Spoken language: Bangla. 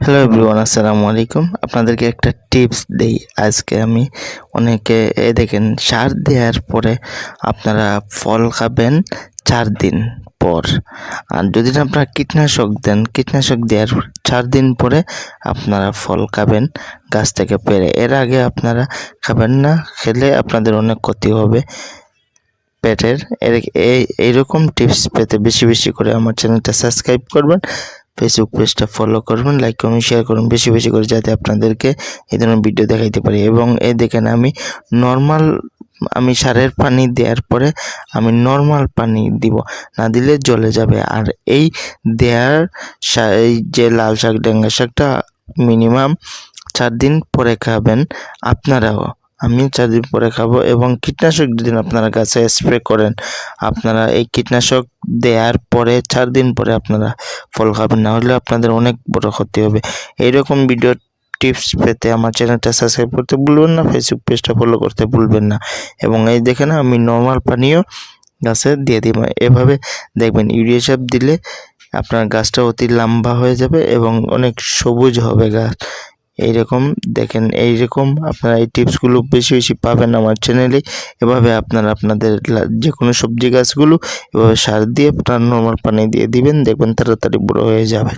হ্যালো এভরিওয়ান আসসালামু আলাইকুম আপনাদেরকে একটা টিপস দেই। আজকে আমি অনেকে, এ দেখেন, সার দেওয়ার পরে আপনারা ফল খাবেন চার দিন পর। আর যদি আপনারা কীটনাশক দেন, কীটনাশক দেওয়ার চার দিন পরে আপনারা ফল খাবেন গাছ থেকে পেরে। এর আগে আপনারা খাবেন না, খেলে আপনাদের অনেক ক্ষতি হবে পেটের। এর এই এইরকম টিপস পেতে বেশি বেশি করে আমার চ্যানেলটা সাবস্ক্রাইব করবেন। ফেসবুক পেজটা ফলো করবেন লাইক কমেন্ট শেয়ার করুন বেশি বেশি করে যাতে আপনাদেরকে এই ধরনের ভিডিও দেখাইতে পারি। এবং এ দেখেন আমি নর্মাল আমি সারের পানি দেওয়ার পরে আমি নর্মাল পানি দিব, না দিলে জ্বলে যাবে। আর এই দেওয়ার সা- এই যে লাল শাক, ডেঙ্গা শাকটা মিনিমাম চার দিন পরে খাবেন আপনারাও। আমি চার দিন পরে খাব এবং কীটনাশক যদি আপনারা গাছে স্প্রে করেন। আপনারা এই কীটনাশক দেওয়ার পরে চার দিন পরে আপনারা ফল খাবেন, না হলে আপনাদের অনেক বড় ক্ষতি হবে। এইরকম ভিডিও টিপস পেতে আমার চ্যানেলটা সাবস্ক্রাইব করতে ভুলবেন না ফেসবুক পেজটা ফলো করতে ভুলবেন না। এবং এই দেখেন আমি নর্মাল পানিও গাছে দিয়ে দিব এভাবে দেখবেন ইউরিয়া সাপ দিলে আপনার গাছটা অতি লম্বা হয়ে যাবে এবং অনেক সবুজ হবে গাছ। এইরকম দেখেন, এইরকম আপনারা এই টিপসগুলো বেশি বেশি পাবেন আমার চ্যানেলে। এভাবে আপনারা আপনাদের যে কোনো সবজি গাছগুলো এভাবে সার দিয়ে আপনার নর্মাল পানি দিয়ে দিবেন, দেখবেন তাড়াতাড়ি বড় হয়ে যাবে।